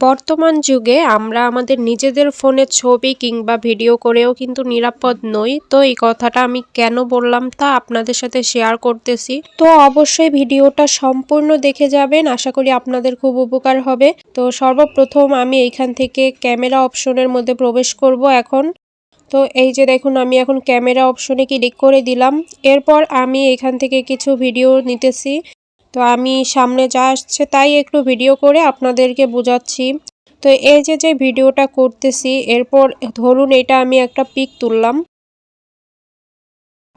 বর্তমান যুগে আমরা আমাদের নিজেদের ফোনে ছবি কিংবা ভিডিও করেও কিন্তু নিরাপদ নই। তো এই কথাটা আমি কেন বললাম তা আপনাদের সাথে শেয়ার করতেছি। তো অবশ্যই ভিডিওটা সম্পূর্ণ দেখে যাবেন। আশা করি আপনাদের খুব উপকার হবে। তো সর্বপ্রথম আমি এইখান থেকে ক্যামেরা অপশনের মধ্যে প্রবেশ করব এখন। তো এই যে দেখুন, আমি এখন ক্যামেরা অপশনে ক্লিক করে দিলাম। এরপর আমি এখান থেকে কিছু ভিডিও নিতেছি। তো আমি সামনে যা আসছে তাই একটু ভিডিও করে আপনাদেরকে বোঝাচ্ছি। তো এই যে যে ভিডিওটা করতেছি, এরপর ধরুন এটা আমি একটা পিক তুললাম।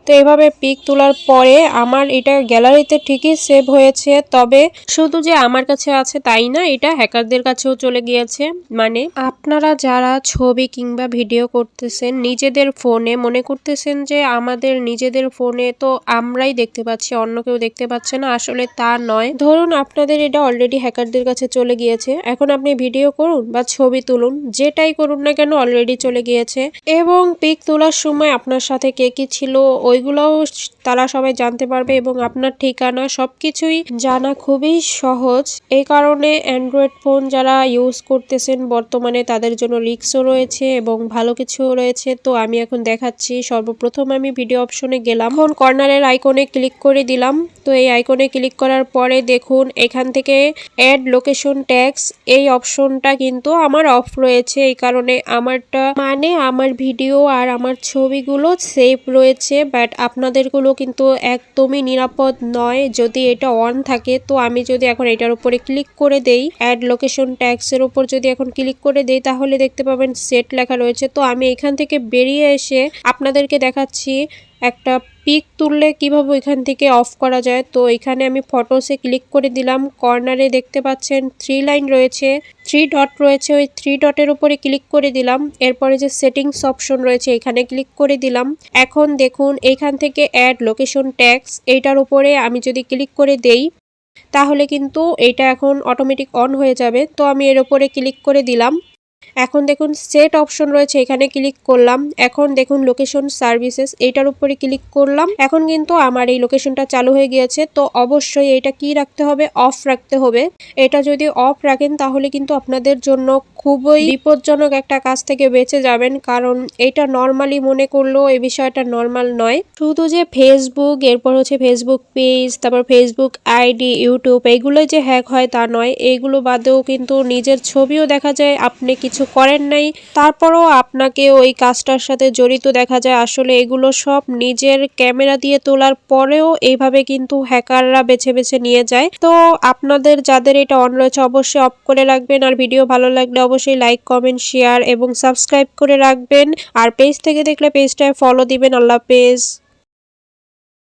তো এভাবে পিক তোলার পরে আমার এটা গ্যালারিতে ঠিকই সেভ হয়েছে। তবে শুধু যে আমার কাছে আছে তাই না, এটা হ্যাকারদের কাছেও চলে গিয়েছে। মানে আপনারা যারা ছবি কিংবা ভিডিও করতেছেন, নিজেদের ফোনে মনে করতেছেন যে আমাদের নিজেদের ফোনে তো আমরাই দেখতে পাচ্ছি, অন্য কেউ দেখতে পাচ্ছে না, আসলে তা নয়। ধরুন আপনাদের এটা অলরেডি হ্যাকারদের কাছে চলে গিয়েছে। এখন আপনি ভিডিও করুন বা ছবি তুলুন, যেটাই করুন না কেন অলরেডি চলে গিয়েছে। এবং পিক তোলার সময় আপনার সাথে কে কি ছিল, ওই ওইগুলোও তারা সবাই জানতে পারবে এবং আপনার ঠিকানা সব কিছুই জানা খুবই সহজ। এই কারণে অ্যান্ড্রয়েড ফোন যারা ইউজ করতেছেন বর্তমানে তাদের জন্য রিক্সও রয়েছে এবং ভালো কিছুও রয়েছে। তো আমি এখন দেখাচ্ছি, সর্বপ্রথম আমি ভিডিও অপশনে গেলাম। এখন কর্নারের আইকনে ক্লিক করে দিলাম। তো এই আইকনে ক্লিক করার পরে দেখুন, এখান থেকে অ্যাড লোকেশন ট্যাক্স এই অপশনটা কিন্তু আমার অফ রয়েছে। এই কারণে আমারটা মানে আমার ভিডিও আর আমার ছবিগুলো সেভ রয়েছে। বাট আপনাদেরগুলো কিন্তু একদমই নিরাপদ নয়। যদি এটা অন থাকে, তো আমি যদি এখন এটার উপরে ক্লিক করে দেই অ্যাড লোকেশন ট্যাক্সের উপর যদি এখন ক্লিক করে দেই, তাহলে দেখতে পাবেন সেট লেখা রয়েছে। তো আমি এখান থেকে বেরিয়ে এসে আপনাদেরকে দেখাচ্ছি একটা পিক তুললে কীভাবে ওইখান থেকে অফ করা যায়। তো এখানে আমি ফটোসে ক্লিক করে দিলাম। কর্নারে দেখতে পাচ্ছেন থ্রি লাইন রয়েছে। থ্রি ডট রয়েছে, ওই থ্রি ডটের উপরে ক্লিক করে দিলাম। এরপরে যে সেটিংস অপশন রয়েছে, এখানে ক্লিক করে দিলাম। এখন দেখুন এইখান থেকে অ্যাড লোকেশন ট্যাক্স এইটার উপরে আমি যদি ক্লিক করে দেই, তাহলে কিন্তু এইটা এখন অটোমেটিক অন হয়ে যাবে। তো আমি এর উপরে ক্লিক করে দিলাম। এখন দেখুন সেট অপশন রয়েছে, এখানে ক্লিক করলাম। এখন দেখুন লোকেশন সার্ভিসেস এইটার উপরে ক্লিক করলাম। এখন কিন্তু আমার এই লোকেশনটা চালু হয়ে গিয়েছে, তো অবশ্যই এটা কি রাখতে হবে? অফ রাখতে হবে। এটা যদি অফ রাখেন, তাহলে কিন্তু আপনাদের জন্য খুবই বিপজ্জনক একটা কাজ থেকে বেঁচে যাবেন, কারণ এটা নর্মালি মনে করলেও এই বিষয়টা নর্মাল নয়। শুধু যে ফেসবুক এরপর হচ্ছে ফেসবুক পেজ তারপর ফেসবুক আইডি ইউটিউব এইগুলোই যে হ্যাক হয় তা নয়। এইগুলো বাদেও কিন্তু নিজের ছবিও দেখা যায়, আপনি কিছু করেন নাই। তারপরও আপনাকে ওই কাজটার সাথে জড়িত দেখা যায়। আসলে এগুলো সব নিজের ক্যামেরা দিয়ে তোলার পরেও এইভাবে কিন্তু হ্যাকাররা বেছে বেছে নিয়ে যায়। তো আপনাদের যাদের এটা অন রয়েছে, অবশ্যই অফ করে রাখবেন। আর ভিডিও ভালো লাগলে অবশ্যই লাইক কমেন্ট শেয়ার এবং সাবস্ক্রাইব করে রাখবেন। আর পেজ থেকে দেখলে পেজটায় ফলো দিবেন। আল্লাহ পেজ